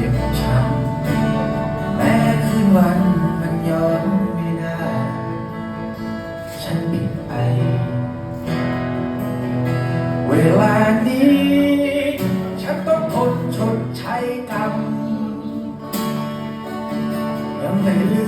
จ็บช้ำแม้คืนวันมันย้อนไม่ได้ ฉันปิดไป เวลานี้ ฉันต้องทนชดใช้กรรมยังไม่ลืม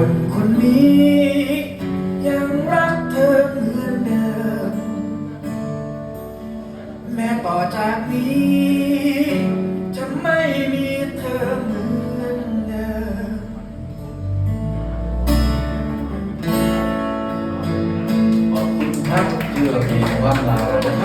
คนคนนี้ ยังรักเธอเหมือนเดิม แม้ต่อจากนี้ จะไม่มีเธอเหมือนเดิม ขอบคุณครับเที่อรามีความรัก